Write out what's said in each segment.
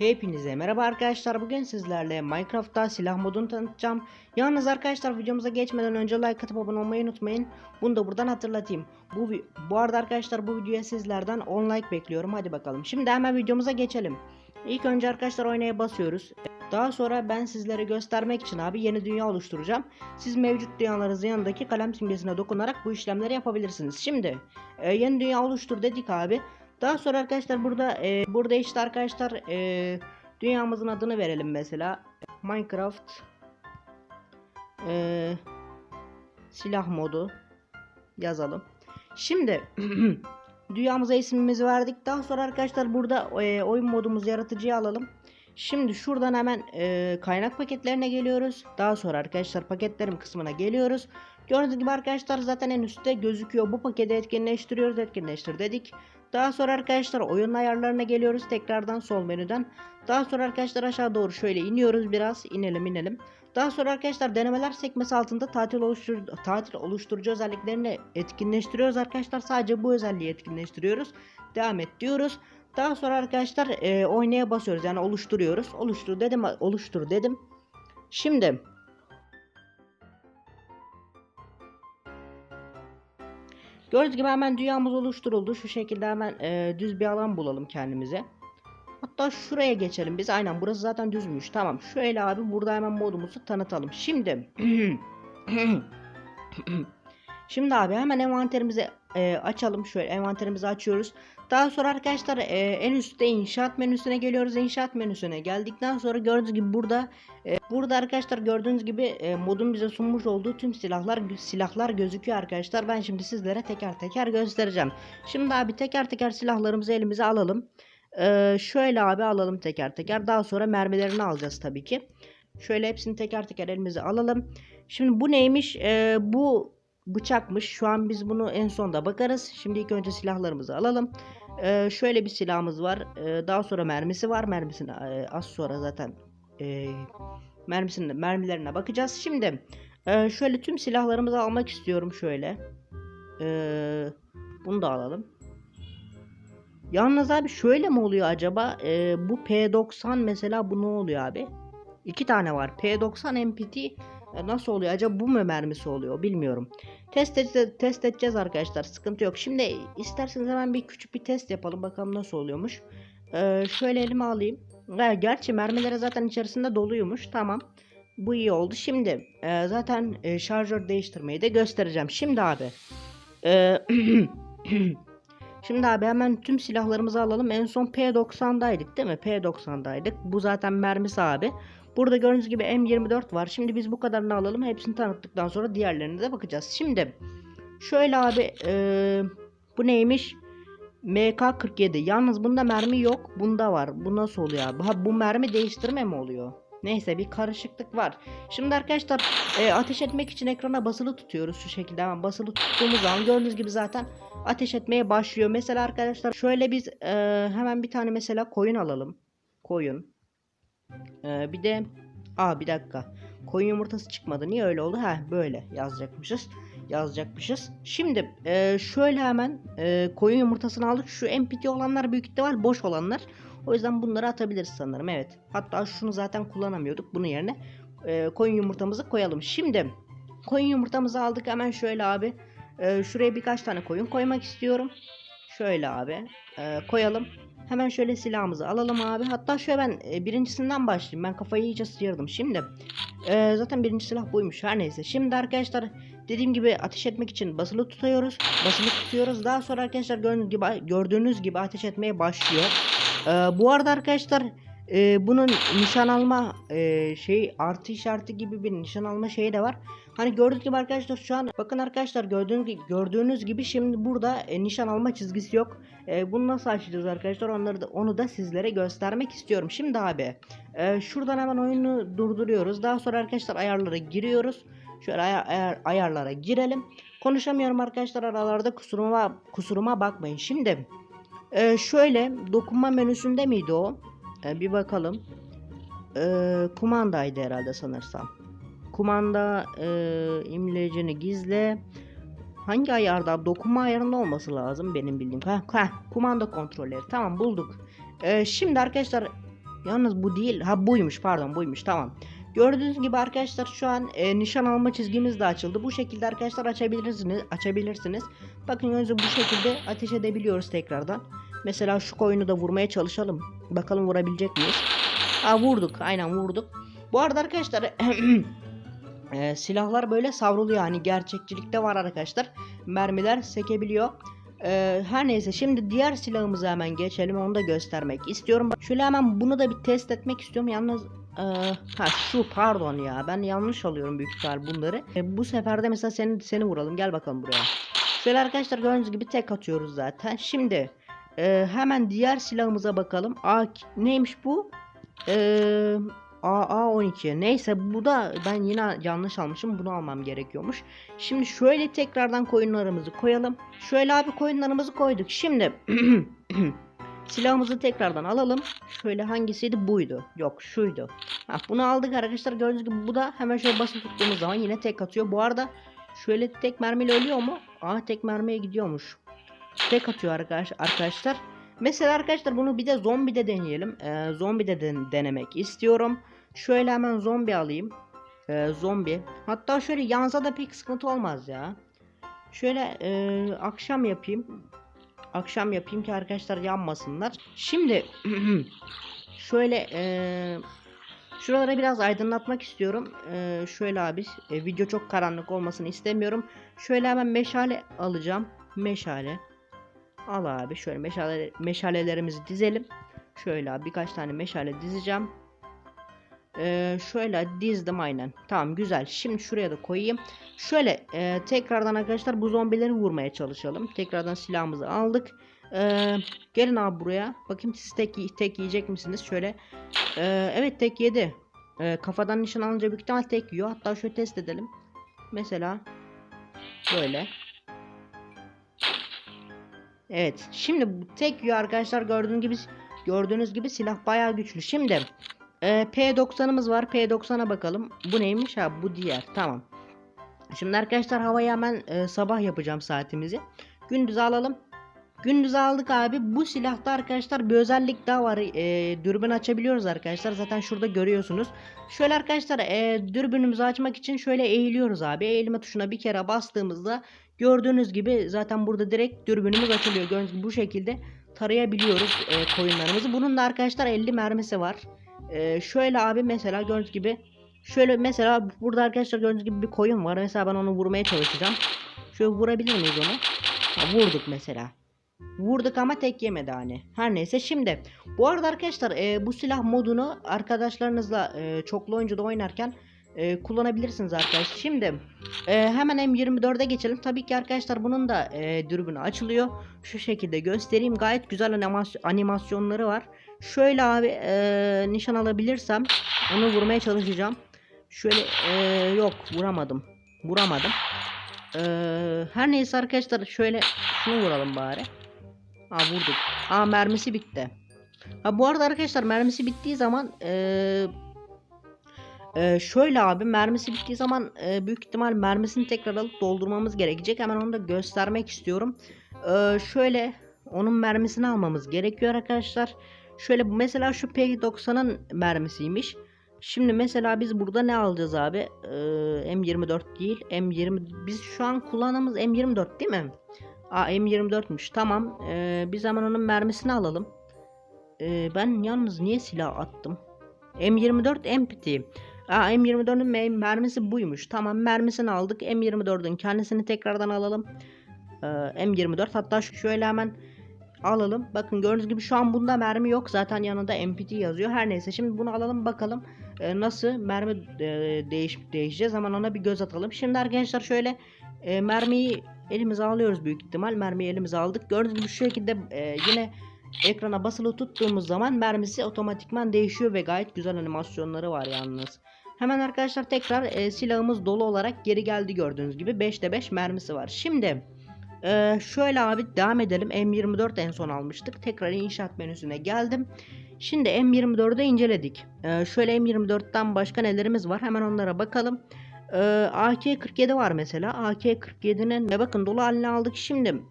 Hepinize merhaba arkadaşlar. Bugün sizlerle Minecraft'ta silah modunu tanıtacağım. Yalnız arkadaşlar videomuza geçmeden önce like atıp abone olmayı unutmayın. Bunu da buradan hatırlatayım. Bu bu arada arkadaşlar bu videoya sizlerden 10 like bekliyorum. Hadi bakalım. Şimdi hemen videomuza geçelim. İlk önce arkadaşlar oynaya basıyoruz. Daha sonra ben sizlere göstermek için abi yeni dünya oluşturacağım. Siz mevcut dünyalarınızın yanındaki kalem simgesine dokunarak bu işlemleri yapabilirsiniz. Şimdi e, yeni dünya oluştur dedik abi. Daha sonra arkadaşlar burada e, burada işte arkadaşlar e, dünyamızın adını verelim mesela Minecraft e, silah modu yazalım. Şimdi dünyamıza ismimizi verdik. Daha sonra arkadaşlar burada e, oyun modumuzu yaratıcıya alalım. Şimdi şuradan hemen e, kaynak paketlerine geliyoruz. Daha sonra arkadaşlar paketlerim kısmına geliyoruz. Gördüğünüz gibi arkadaşlar zaten en üstte gözüküyor. Bu paketi etkinleştiriyoruz. Etkinleştir dedik. Daha sonra arkadaşlar oyun ayarlarına geliyoruz. Tekrardan sol menüden. Daha sonra arkadaşlar aşağı doğru şöyle iniyoruz biraz. inelim inelim. Daha sonra arkadaşlar denemeler sekmesi altında tatil oluştur tatil oluşturucu özelliklerini etkinleştiriyoruz arkadaşlar. Sadece bu özelliği etkinleştiriyoruz. Devam et diyoruz. Daha sonra arkadaşlar e, oynaya basıyoruz. Yani oluşturuyoruz. Oluştur dedim. Oluştur dedim. Şimdi Gördüğünüz gibi hemen dünyamız oluşturuldu. Şu şekilde hemen e, düz bir alan bulalım kendimize. Hatta şuraya geçelim biz. Aynen burası zaten düzmüş. Tamam. Şöyle abi burada hemen modumuzu tanıtalım. Şimdi Şimdi abi hemen envanterimizi e, açalım. Şöyle envanterimizi açıyoruz. Daha sonra arkadaşlar e, en üstte inşaat menüsüne geliyoruz. İnşaat menüsüne geldikten sonra gördüğünüz gibi burada e, burada arkadaşlar gördüğünüz gibi e, modun bize sunmuş olduğu tüm silahlar silahlar gözüküyor arkadaşlar. Ben şimdi sizlere teker teker göstereceğim. Şimdi abi teker teker silahlarımızı elimize alalım. E, şöyle abi alalım teker teker. Daha sonra mermilerini alacağız tabii ki. Şöyle hepsini teker teker elimize alalım. Şimdi bu neymiş? E, bu bıçakmış. Şu an biz bunu en sonda bakarız. Şimdi ilk önce silahlarımızı alalım. Ee, şöyle bir silahımız var. Ee, daha sonra mermisi var. Mermisini e, az sonra zaten e, mermisinin mermilerine bakacağız. Şimdi e, şöyle tüm silahlarımızı almak istiyorum şöyle. Ee, bunu da alalım. Yalnız abi şöyle mi oluyor acaba? Ee, bu P90 mesela bu ne oluyor abi? İki tane var. P90 MPT e, nasıl oluyor? Acaba bu mu mermisi oluyor? Bilmiyorum. Test, et, test edeceğiz arkadaşlar. Sıkıntı yok. Şimdi isterseniz hemen bir küçük bir test yapalım. Bakalım nasıl oluyormuş. Ee, şöyle elime alayım. Ha, gerçi mermileri zaten içerisinde doluymuş. Tamam. Bu iyi oldu. Şimdi e, zaten e, şarjör değiştirmeyi de göstereceğim. Şimdi abi. E, Şimdi abi hemen tüm silahlarımızı alalım. En son P90'daydık değil mi? P90'daydık. Bu zaten mermisi abi. Burada gördüğünüz gibi M24 var. Şimdi biz bu kadarını alalım. Hepsini tanıttıktan sonra diğerlerine de bakacağız. Şimdi şöyle abi ee, bu neymiş? MK47. Yalnız bunda mermi yok. Bunda var. Bu nasıl oluyor abi? Ha, bu mermi değiştirme mi oluyor? Neyse bir karışıklık var. Şimdi arkadaşlar e, ateş etmek için ekrana basılı tutuyoruz şu şekilde hemen basılı tuttuğumuz zaman gördüğünüz gibi zaten ateş etmeye başlıyor. Mesela arkadaşlar şöyle biz e, hemen bir tane mesela koyun alalım. Koyun. E, bir de aa bir dakika. Koyun yumurtası çıkmadı. Niye öyle oldu? Ha böyle yazacakmışız. Yazacakmışız. Şimdi e, şöyle hemen e, koyun yumurtasını aldık. Şu MPT olanlar büyük ihtimal boş olanlar. O yüzden bunları atabiliriz sanırım. Evet. Hatta şunu zaten kullanamıyorduk. Bunun yerine e, koyun yumurtamızı koyalım. Şimdi koyun yumurtamızı aldık. Hemen şöyle abi. E, şuraya birkaç tane koyun koymak istiyorum. Şöyle abi. E, koyalım. Hemen şöyle silahımızı alalım abi. Hatta şöyle ben e, birincisinden başlayayım. Ben kafayı iyice sıyırdım. Şimdi e, zaten birinci silah buymuş. Her neyse. Şimdi arkadaşlar dediğim gibi ateş etmek için basılı tutuyoruz. Basılı tutuyoruz. Daha sonra arkadaşlar gördüğünüz gibi, gördüğünüz gibi ateş etmeye başlıyor. Ee, bu arada arkadaşlar e, bunun nişan alma e, şey artı işareti gibi bir nişan alma şeyi de var. Hani gördüğünüz gibi arkadaşlar şu an bakın arkadaşlar gördüğünüz gördüğünüz gibi şimdi burada e, nişan alma çizgisi yok. E, bunu nasıl açacağız arkadaşlar onları da onu da sizlere göstermek istiyorum. Şimdi abi e, şuradan hemen oyunu durduruyoruz. Daha sonra arkadaşlar ayarlara giriyoruz. Şöyle ayar, ayar, ayarlara girelim. Konuşamıyorum arkadaşlar aralarda kusuruma kusuruma bakmayın. Şimdi ee, şöyle dokunma menüsünde miydi o? Ee, bir bakalım. Ee, kumandaydı herhalde sanırsam. Kumanda e, imlecini gizle. Hangi ayarda? Dokunma ayarında olması lazım benim bildiğim. Ha, ha kumanda kontrolleri. Tamam bulduk. Ee, şimdi arkadaşlar Yalnız bu değil. Ha buymuş pardon buymuş tamam. Gördüğünüz gibi arkadaşlar şu an e, nişan alma çizgimiz de açıldı. Bu şekilde arkadaşlar açabilirsiniz. Açabilirsiniz. Bakın gibi bu şekilde ateş edebiliyoruz tekrardan. Mesela şu koyunu da vurmaya çalışalım. Bakalım vurabilecek miyiz? Ha vurduk. Aynen vurduk. Bu arada arkadaşlar e, silahlar böyle savruluyor. Hani gerçekçilikte var arkadaşlar. Mermiler sekebiliyor. E, her neyse şimdi diğer silahımıza hemen geçelim. Onu da göstermek istiyorum. Şöyle hemen bunu da bir test etmek istiyorum. Yalnız e, ha şu pardon ya. Ben yanlış alıyorum büyük ihtimal bunları. E, bu sefer de mesela seni seni vuralım. Gel bakalım buraya. Şöyle arkadaşlar gördüğünüz gibi tek atıyoruz zaten. Şimdi e, hemen diğer silahımıza bakalım. Aa, neymiş bu? Eee AA12. Neyse bu da ben yine yanlış almışım. Bunu almam gerekiyormuş. Şimdi şöyle tekrardan koyunlarımızı koyalım. Şöyle abi koyunlarımızı koyduk. Şimdi silahımızı tekrardan alalım. Şöyle hangisiydi? Buydu. Yok şuydu. Ha, bunu aldık arkadaşlar. Gördüğünüz gibi bu da hemen şöyle basıp tuttuğumuz zaman yine tek atıyor. Bu arada şöyle tek mermiyle ölüyor mu? Aa tek mermiye gidiyormuş. Tek atıyor arkadaş arkadaşlar. Mesela arkadaşlar bunu bir de zombi de deneyelim. Ee, zombi de den- denemek istiyorum. Şöyle hemen zombi alayım. Ee, zombi. Hatta şöyle yansa da pek sıkıntı olmaz ya. Şöyle e, akşam yapayım. Akşam yapayım ki arkadaşlar yanmasınlar. Şimdi şöyle e, şuraları biraz aydınlatmak istiyorum. E, şöyle abi e, video çok karanlık olmasını istemiyorum. Şöyle hemen meşale alacağım. Meşale. Al abi şöyle meşale, meşalelerimizi dizelim. Şöyle abi birkaç tane meşale dizeceğim. Ee, şöyle dizdim aynen. Tamam güzel. Şimdi şuraya da koyayım. Şöyle e, tekrardan arkadaşlar bu zombileri vurmaya çalışalım. Tekrardan silahımızı aldık. Ee, gelin abi buraya. Bakayım siz tek, tek yiyecek misiniz? Şöyle. Ee, evet tek yedi. Ee, kafadan nişan alınca büyük ihtimal tek yiyor. Hatta şöyle test edelim. Mesela böyle. Evet. Şimdi tek yiyor arkadaşlar gördüğünüz gibi gördüğünüz gibi silah bayağı güçlü. Şimdi e, P90'ımız var. P90'a bakalım. Bu neymiş ha? Bu diğer. Tamam. Şimdi arkadaşlar havayı hemen e, sabah yapacağım saatimizi. Gündüz alalım. Gündüz aldık abi. Bu silahta arkadaşlar bir özellik daha var. E, dürbün açabiliyoruz arkadaşlar. Zaten şurada görüyorsunuz. Şöyle arkadaşlar e, dürbünümüzü açmak için şöyle eğiliyoruz abi. Eğilme tuşuna bir kere bastığımızda gördüğünüz gibi zaten burada direkt dürbünümüz açılıyor. Gördüğünüz gibi bu şekilde tarayabiliyoruz e, koyunlarımızı. Bunun da arkadaşlar 50 mermisi var. E, şöyle abi mesela gördüğünüz gibi şöyle mesela burada arkadaşlar gördüğünüz gibi bir koyun var. Mesela ben onu vurmaya çalışacağım. Şöyle vurabilir miyiz onu? Ha, vurduk mesela. Vurduk ama tek yemedi hani. Her neyse şimdi. Bu arada arkadaşlar e, bu silah modunu arkadaşlarınızla e, çoklu oyuncuda oynarken e, kullanabilirsiniz arkadaşlar. Şimdi e, hemen M24'e geçelim. Tabii ki arkadaşlar bunun da e, dürbünü açılıyor. Şu şekilde göstereyim. Gayet güzel animas- animasyonları var. Şöyle abi e, nişan alabilirsem onu vurmaya çalışacağım. Şöyle e, yok vuramadım. Vuramadım. E, her neyse arkadaşlar şöyle şunu vuralım bari. Ha vurduk. Aa mermisi bitti. Ha bu arada arkadaşlar mermisi bittiği zaman eee ee, şöyle abi mermisi bittiği zaman e, büyük ihtimal mermisini tekrar alıp doldurmamız gerekecek. Hemen onu da göstermek istiyorum. Ee, şöyle onun mermisini almamız gerekiyor arkadaşlar. Şöyle mesela şu P90'ın mermisiymiş. Şimdi mesela biz burada ne alacağız abi? Ee, M24 değil. M20 biz şu an kullandığımız M24 değil mi? Aa M24'müş. Tamam. Ee, biz hemen onun mermisini alalım. Ee, ben yalnız niye silah attım? M24 empty. Aa M24'ün mermisi buymuş. Tamam mermisini aldık. M24'ün kendisini tekrardan alalım. Ee, M24 hatta şöyle hemen alalım. Bakın gördüğünüz gibi şu an bunda mermi yok. Zaten yanında MPT yazıyor. Her neyse şimdi bunu alalım bakalım e, nasıl mermi e, değiş değişeceğiz. Hemen ona bir göz atalım. Şimdi arkadaşlar şöyle e, mermiyi elimize alıyoruz büyük ihtimal. Mermiyi elimize aldık. Gördüğünüz şu şekilde e, yine ekrana basılı tuttuğumuz zaman mermisi otomatikman değişiyor ve gayet güzel animasyonları var yalnız. Hemen arkadaşlar tekrar e, silahımız dolu olarak geri geldi gördüğünüz gibi 5'te 5 mermisi var. Şimdi e, şöyle abi devam edelim. M24 en son almıştık. Tekrar inşaat menüsüne geldim. Şimdi M24'ü inceledik. E, şöyle M24'ten başka nelerimiz var hemen onlara bakalım. E, AK-47 var mesela. AK-47'nin ve bakın dolu halini aldık. Şimdi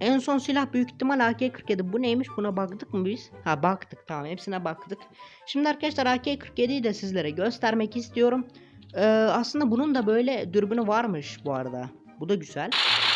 En son silah büyük ihtimal AK-47. Bu neymiş? Buna baktık mı biz? Ha baktık tamam hepsine baktık. Şimdi arkadaşlar AK-47'yi de sizlere göstermek istiyorum. Ee, aslında bunun da böyle dürbünü varmış bu arada. Bu da güzel.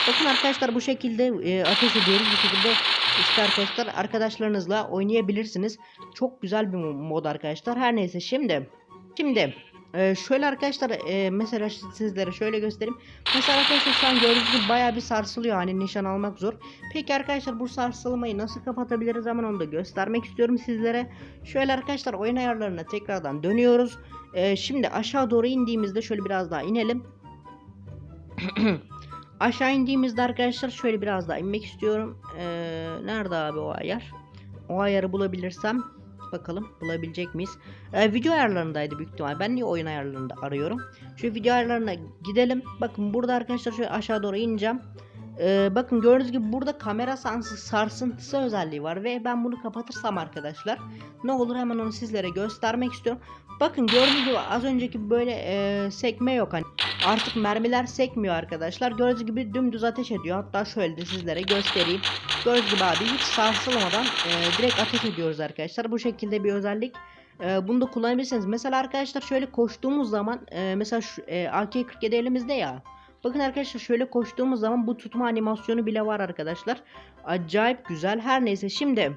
Bakın arkadaşlar bu şekilde e, ateş ediyoruz. Bu şekilde işte arkadaşlar arkadaşlarınızla oynayabilirsiniz. Çok güzel bir mod arkadaşlar. Her neyse şimdi. Şimdi ee, şöyle arkadaşlar e, mesela sizlere şöyle göstereyim. Mesela arkadaşlar şu an gördüğünüz gibi bayağı bir sarsılıyor hani nişan almak zor. Peki arkadaşlar bu sarsılmayı nasıl kapatabiliriz hemen onu da göstermek istiyorum sizlere. Şöyle arkadaşlar oyun ayarlarına tekrardan dönüyoruz. Ee, şimdi aşağı doğru indiğimizde şöyle biraz daha inelim. aşağı indiğimizde arkadaşlar şöyle biraz daha inmek istiyorum. Ee, nerede abi o ayar? O ayarı bulabilirsem Bakalım bulabilecek miyiz? Ee, video ayarlarındaydı büyük ihtimal. Ben niye oyun ayarlarında arıyorum? Şu video ayarlarına gidelim. Bakın burada arkadaşlar şöyle aşağı doğru ineceğim. Ee, bakın gördüğünüz gibi burada kamera sarsıntısı özelliği var ve ben bunu kapatırsam arkadaşlar ne olur hemen onu sizlere göstermek istiyorum. Bakın gördüğünüz gibi az önceki böyle e, sekme yok hani artık mermiler sekmiyor arkadaşlar. Gördüğünüz gibi dümdüz ateş ediyor. Hatta şöyle de sizlere göstereyim. Gördüğünüz gibi abi hiç sarsılmadan e, direkt ateş ediyoruz arkadaşlar. Bu şekilde bir özellik. E, bunu da kullanabilirsiniz. Mesela arkadaşlar şöyle koştuğumuz zaman e, mesela şu, e, AK-47 elimizde ya. Bakın arkadaşlar şöyle koştuğumuz zaman bu tutma animasyonu bile var arkadaşlar. Acayip güzel. Her neyse şimdi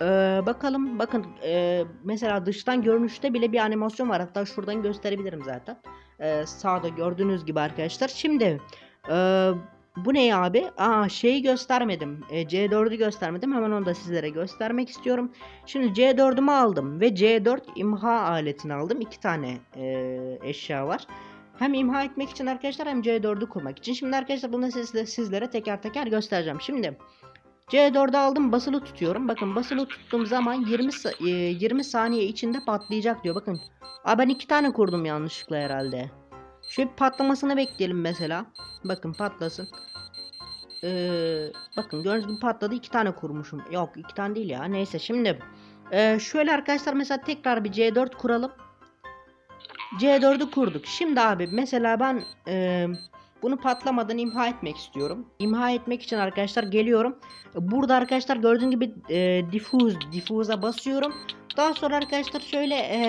ee, bakalım bakın e, mesela dıştan görünüşte bile bir animasyon var. Hatta şuradan gösterebilirim zaten. Ee, sağda gördüğünüz gibi arkadaşlar. Şimdi e, bu ne abi? Aa şeyi göstermedim. E, C4'ü göstermedim. Hemen onu da sizlere göstermek istiyorum. Şimdi C4'ümü aldım ve C4 imha aletini aldım. İki tane e, eşya var. Hem imha etmek için arkadaşlar hem C4'ü kurmak için. Şimdi arkadaşlar bunu sizle, sizlere teker teker göstereceğim. Şimdi C4'ü aldım basılı tutuyorum. Bakın basılı tuttuğum zaman 20 20 saniye içinde patlayacak diyor. Bakın. Aa ben iki tane kurdum yanlışlıkla herhalde. Şöyle patlamasını bekleyelim mesela. Bakın patlasın. Ee, bakın gördüğünüz gibi patladı. iki tane kurmuşum. Yok iki tane değil ya. Neyse şimdi. E, şöyle arkadaşlar mesela tekrar bir C4 kuralım. C4'ü kurduk. Şimdi abi mesela ben e, bunu patlamadan imha etmek istiyorum. İmha etmek için arkadaşlar geliyorum. Burada arkadaşlar gördüğünüz gibi e, diffuse, diffuse'a basıyorum. Daha sonra arkadaşlar şöyle e,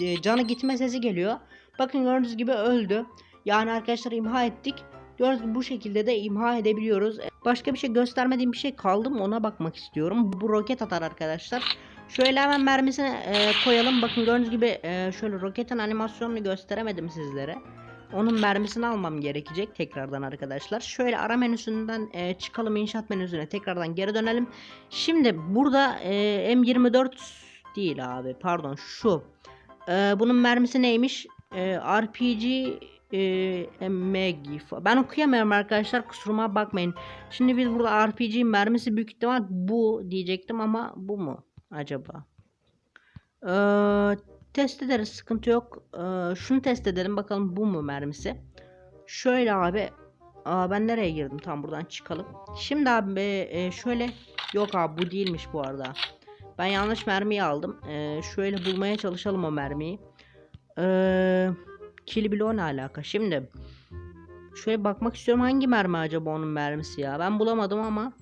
e, canı gitme sesi geliyor. Bakın gördüğünüz gibi öldü. Yani arkadaşlar imha ettik. Gördüğünüz gibi bu şekilde de imha edebiliyoruz. Başka bir şey göstermediğim bir şey kaldı mı ona bakmak istiyorum. Bu roket atar arkadaşlar. Şöyle hemen mermisini e, koyalım. Bakın gördüğünüz gibi e, şöyle roketin animasyonunu gösteremedim sizlere. Onun mermisini almam gerekecek tekrardan arkadaşlar. Şöyle ara menüsünden e, çıkalım inşaat menüsüne tekrardan geri dönelim. Şimdi burada e, M24 değil abi pardon şu. E, bunun mermisi neymiş? E, RPG e, MG ben okuyamıyorum arkadaşlar kusuruma bakmayın. Şimdi biz burada RPG mermisi büyük ihtimal bu diyecektim ama bu mu acaba? Eee Test ederiz sıkıntı yok. Ee, şunu test edelim bakalım bu mu mermisi. Şöyle abi. Aa, ben nereye girdim? Tam buradan çıkalım. Şimdi abi e, şöyle. Yok abi bu değilmiş bu arada. Ben yanlış mermiyi aldım. Ee, şöyle bulmaya çalışalım o mermiyi. Ee, Kill Blow ne alaka? Şimdi. Şöyle bakmak istiyorum hangi mermi acaba onun mermisi ya. Ben bulamadım ama.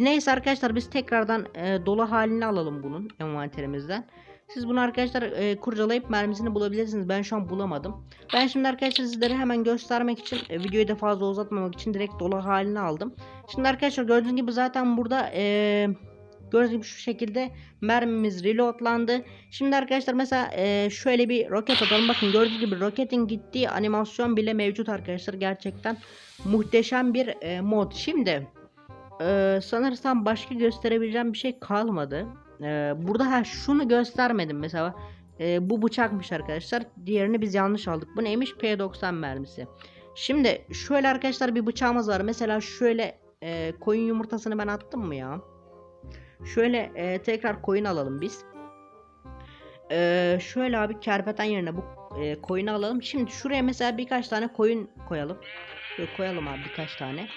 Neyse arkadaşlar biz tekrardan e, dolu halini alalım bunun envanterimizden. Siz bunu arkadaşlar e, kurcalayıp mermisini bulabilirsiniz. Ben şu an bulamadım. Ben şimdi arkadaşlar sizlere hemen göstermek için e, videoyu da fazla uzatmamak için direkt dolu halini aldım. Şimdi arkadaşlar gördüğünüz gibi zaten burada e, gördüğünüz gibi şu şekilde mermimiz reloadlandı. Şimdi arkadaşlar mesela e, şöyle bir roket atalım. Bakın gördüğünüz gibi roketin gittiği animasyon bile mevcut arkadaşlar. Gerçekten muhteşem bir e, mod. Şimdi e, sanırsam başka gösterebileceğim bir şey kalmadı. Ee, burada ha şunu göstermedim mesela. Ee, bu bıçakmış arkadaşlar. Diğerini biz yanlış aldık. Bu neymiş? P90 mermisi. Şimdi şöyle arkadaşlar bir bıçağımız var. Mesela şöyle e, koyun yumurtasını ben attım mı ya? Şöyle e, tekrar koyun alalım biz. E, şöyle abi kerpeten yerine bu e, koyunu alalım. Şimdi şuraya mesela birkaç tane koyun koyalım. Şöyle koyalım abi birkaç tane.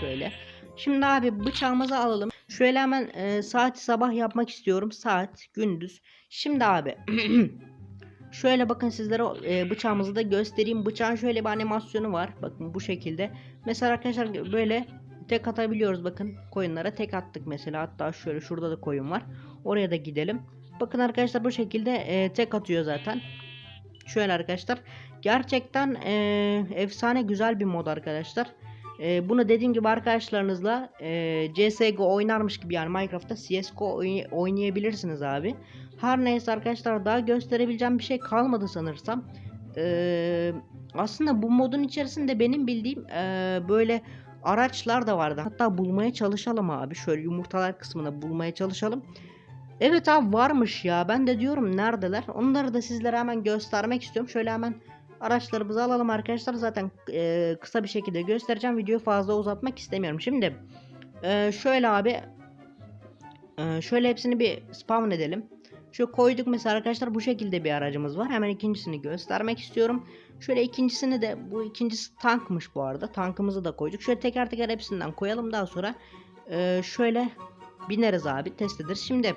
Şöyle. Şimdi abi bıçağımızı alalım. Şöyle hemen e, saat sabah yapmak istiyorum. Saat gündüz. Şimdi abi şöyle bakın sizlere e, bıçağımızı da göstereyim. Bıçağın şöyle bir animasyonu var. Bakın bu şekilde. Mesela arkadaşlar böyle tek atabiliyoruz bakın koyunlara tek attık mesela hatta şöyle şurada da koyun var oraya da gidelim bakın arkadaşlar bu şekilde e, tek atıyor zaten şöyle arkadaşlar gerçekten e, efsane güzel bir mod arkadaşlar e, bunu dediğim gibi arkadaşlarınızla e, CSGO oynarmış gibi yani Minecraft'ta CSGO oyn- oynayabilirsiniz abi her neyse arkadaşlar daha gösterebileceğim bir şey kalmadı sanırsam Ee, aslında bu modun içerisinde benim bildiğim ee, böyle araçlar da vardı. Hatta bulmaya çalışalım abi. Şöyle yumurtalar kısmına bulmaya çalışalım. Evet abi varmış ya. Ben de diyorum neredeler? Onları da sizlere hemen göstermek istiyorum. Şöyle hemen araçlarımızı alalım arkadaşlar. Zaten ee, kısa bir şekilde göstereceğim. Videoyu fazla uzatmak istemiyorum. Şimdi ee, şöyle abi ee, şöyle hepsini bir spawn edelim. Şu koyduk mesela arkadaşlar bu şekilde bir aracımız var. Hemen ikincisini göstermek istiyorum. Şöyle ikincisini de bu ikincisi tankmış bu arada. Tankımızı da koyduk. Şöyle teker teker hepsinden koyalım daha sonra e, şöyle bineriz abi test ederiz. Şimdi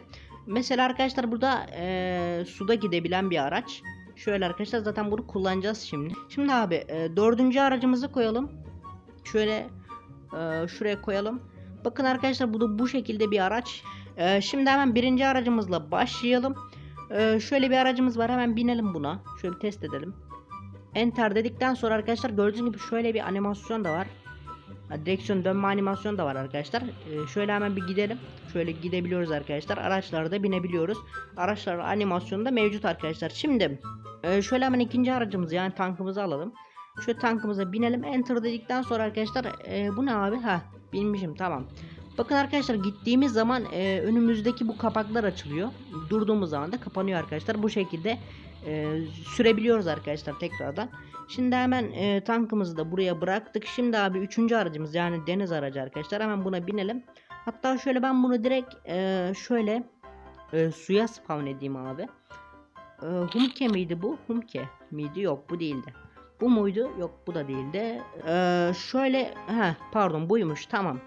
mesela arkadaşlar burada e, suda gidebilen bir araç. Şöyle arkadaşlar zaten bunu kullanacağız şimdi. Şimdi abi e, dördüncü aracımızı koyalım. Şöyle e, şuraya koyalım. Bakın arkadaşlar bu da bu şekilde bir araç. Ee, şimdi hemen birinci aracımızla başlayalım. Ee, şöyle bir aracımız var hemen binelim buna. Şöyle test edelim. Enter dedikten sonra arkadaşlar gördüğünüz gibi şöyle bir animasyon da var. Direksiyon dönme animasyon da var arkadaşlar. Ee, şöyle hemen bir gidelim. Şöyle gidebiliyoruz arkadaşlar. Araçlarda binebiliyoruz. Araçlar animasyonu da mevcut arkadaşlar. Şimdi e, şöyle hemen ikinci aracımızı yani tankımızı alalım. Şöyle tankımıza binelim. Enter dedikten sonra arkadaşlar e, bu ne abi? Ha binmişim tamam. Bakın arkadaşlar gittiğimiz zaman e, önümüzdeki bu kapaklar açılıyor. Durduğumuz zaman da kapanıyor arkadaşlar. Bu şekilde e, sürebiliyoruz arkadaşlar tekrardan. Şimdi hemen e, tankımızı da buraya bıraktık. Şimdi abi üçüncü aracımız yani deniz aracı arkadaşlar. Hemen buna binelim. Hatta şöyle ben bunu direkt e, şöyle e, suya spawn edeyim abi. E, Humke miydi bu? Humke miydi? Yok bu değildi. Bu muydu? Yok bu da değildi. E, şöyle ha pardon buymuş tamam.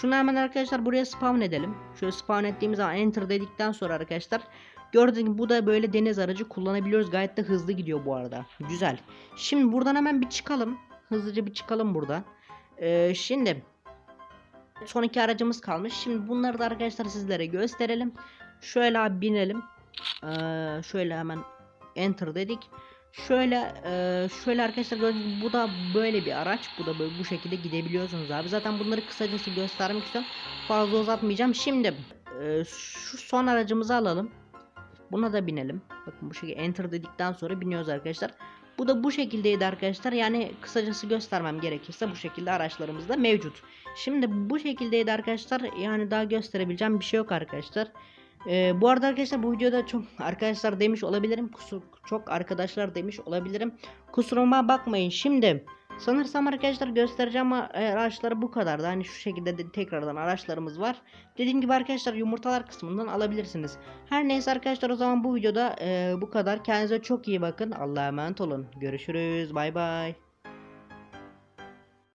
Şunu hemen arkadaşlar buraya spawn edelim. Şöyle spawn ettiğimiz zaman enter dedikten sonra arkadaşlar gördüğünüz gibi bu da böyle deniz aracı kullanabiliyoruz. Gayet de hızlı gidiyor bu arada. Güzel. Şimdi buradan hemen bir çıkalım. Hızlıca bir çıkalım buradan. Ee, şimdi son iki aracımız kalmış. Şimdi bunları da arkadaşlar sizlere gösterelim. Şöyle abi binelim. Ee, şöyle hemen enter dedik. Şöyle şöyle arkadaşlar gördüğünüz gibi bu da böyle bir araç. Bu da böyle bu şekilde gidebiliyorsunuz abi. Zaten bunları kısacası göstermek istiyorum. Fazla uzatmayacağım. Şimdi şu son aracımızı alalım. Buna da binelim. Bakın bu şekilde enter dedikten sonra biniyoruz arkadaşlar. Bu da bu şekildeydi arkadaşlar. Yani kısacası göstermem gerekirse bu şekilde araçlarımız da mevcut. Şimdi bu şekildeydi arkadaşlar. Yani daha gösterebileceğim bir şey yok arkadaşlar. Ee, bu arada arkadaşlar bu videoda çok arkadaşlar demiş olabilirim. Kusur, çok arkadaşlar demiş olabilirim. Kusuruma bakmayın. Şimdi sanırsam arkadaşlar göstereceğim ama e, araçları bu kadardı. Hani şu şekilde de tekrardan araçlarımız var. Dediğim gibi arkadaşlar yumurtalar kısmından alabilirsiniz. Her neyse arkadaşlar o zaman bu videoda e, bu kadar. Kendinize çok iyi bakın. Allah'a emanet olun. Görüşürüz. Bay bay.